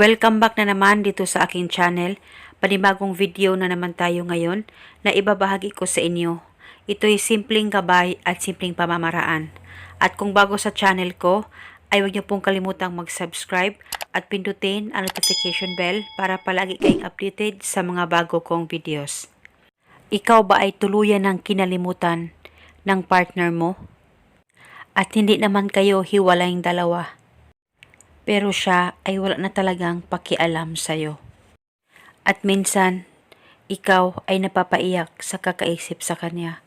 Welcome back na naman dito sa aking channel. Panibagong video na naman tayo ngayon na ibabahagi ko sa inyo. Ito'y simpleng gabay at simpleng pamamaraan. At kung bago sa channel ko, ay huwag niyo pong kalimutang mag-subscribe at pindutin ang notification bell para palagi kayong updated sa mga bago kong videos. Ikaw ba ay tuluyan ng kinalimutan ng partner mo? At hindi naman kayo hiwalayng dalawa pero siya ay wala na talagang pakialam sa'yo. At minsan, ikaw ay napapaiyak sa kakaisip sa kanya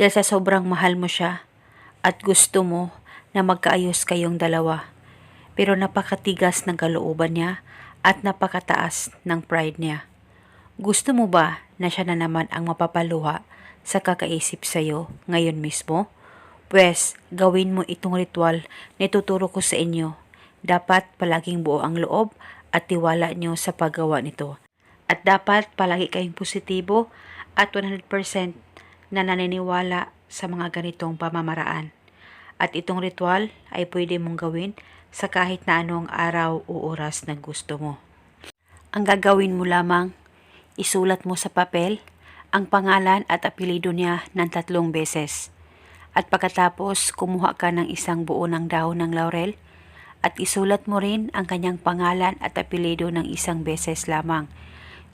dahil sa sobrang mahal mo siya at gusto mo na magkaayos kayong dalawa. Pero napakatigas ng kalooban niya at napakataas ng pride niya. Gusto mo ba na siya na naman ang mapapaluha sa kakaisip sa'yo ngayon mismo? Pwes, gawin mo itong ritual na ituturo ko sa inyo dapat palaging buo ang loob at tiwala nyo sa paggawa nito. At dapat palagi kayong positibo at 100% na naniniwala sa mga ganitong pamamaraan. At itong ritual ay pwede mong gawin sa kahit na anong araw o oras na gusto mo. Ang gagawin mo lamang, isulat mo sa papel ang pangalan at apelido niya ng tatlong beses. At pagkatapos, kumuha ka ng isang buo ng dahon ng laurel at isulat mo rin ang kanyang pangalan at apelido ng isang beses lamang.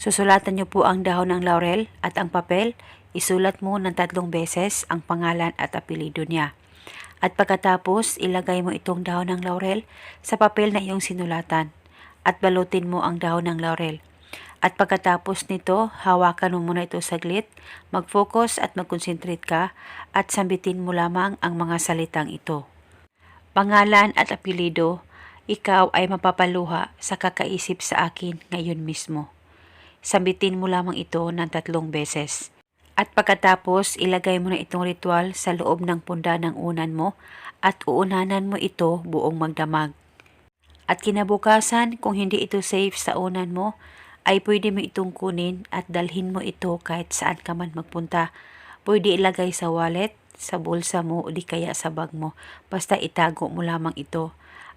Susulatan niyo po ang dahon ng laurel at ang papel, isulat mo ng tatlong beses ang pangalan at apelido niya. At pagkatapos, ilagay mo itong dahon ng laurel sa papel na iyong sinulatan at balutin mo ang dahon ng laurel. At pagkatapos nito, hawakan mo muna ito saglit, mag-focus at mag-concentrate ka at sambitin mo lamang ang mga salitang ito pangalan at apelido, ikaw ay mapapaluha sa kakaisip sa akin ngayon mismo. Sambitin mo lamang ito ng tatlong beses. At pagkatapos, ilagay mo na itong ritual sa loob ng punda ng unan mo at uunanan mo ito buong magdamag. At kinabukasan, kung hindi ito safe sa unan mo, ay pwede mo itong kunin at dalhin mo ito kahit saan ka man magpunta. Pwede ilagay sa wallet, sa bulsa mo o di kaya sa bag mo. Basta itago mo lamang ito.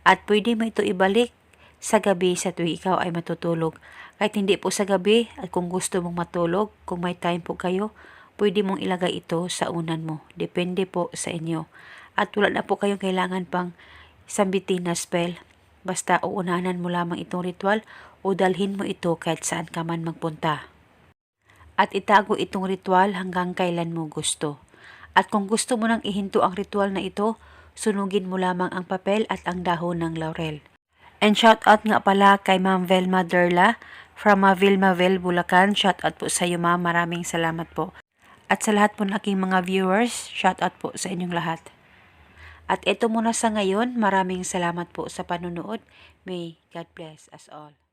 At pwede mo ito ibalik sa gabi sa tuwing ikaw ay matutulog. Kahit hindi po sa gabi at kung gusto mong matulog, kung may time po kayo, pwede mong ilagay ito sa unan mo. Depende po sa inyo. At wala na po kayong kailangan pang sambitin na spell. Basta uunanan mo lamang itong ritual o dalhin mo ito kahit saan ka man magpunta. At itago itong ritual hanggang kailan mo gusto. At kung gusto mo nang ihinto ang ritual na ito, sunugin mo lamang ang papel at ang dahon ng laurel. And shout out nga pala kay Ma'am Velma Derla from Vilmaville, Bulacan. Shout out po sa iyo ma'am. Maraming salamat po. At sa lahat po ng aking mga viewers, shout out po sa inyong lahat. At ito muna sa ngayon. Maraming salamat po sa panunood. May God bless us all.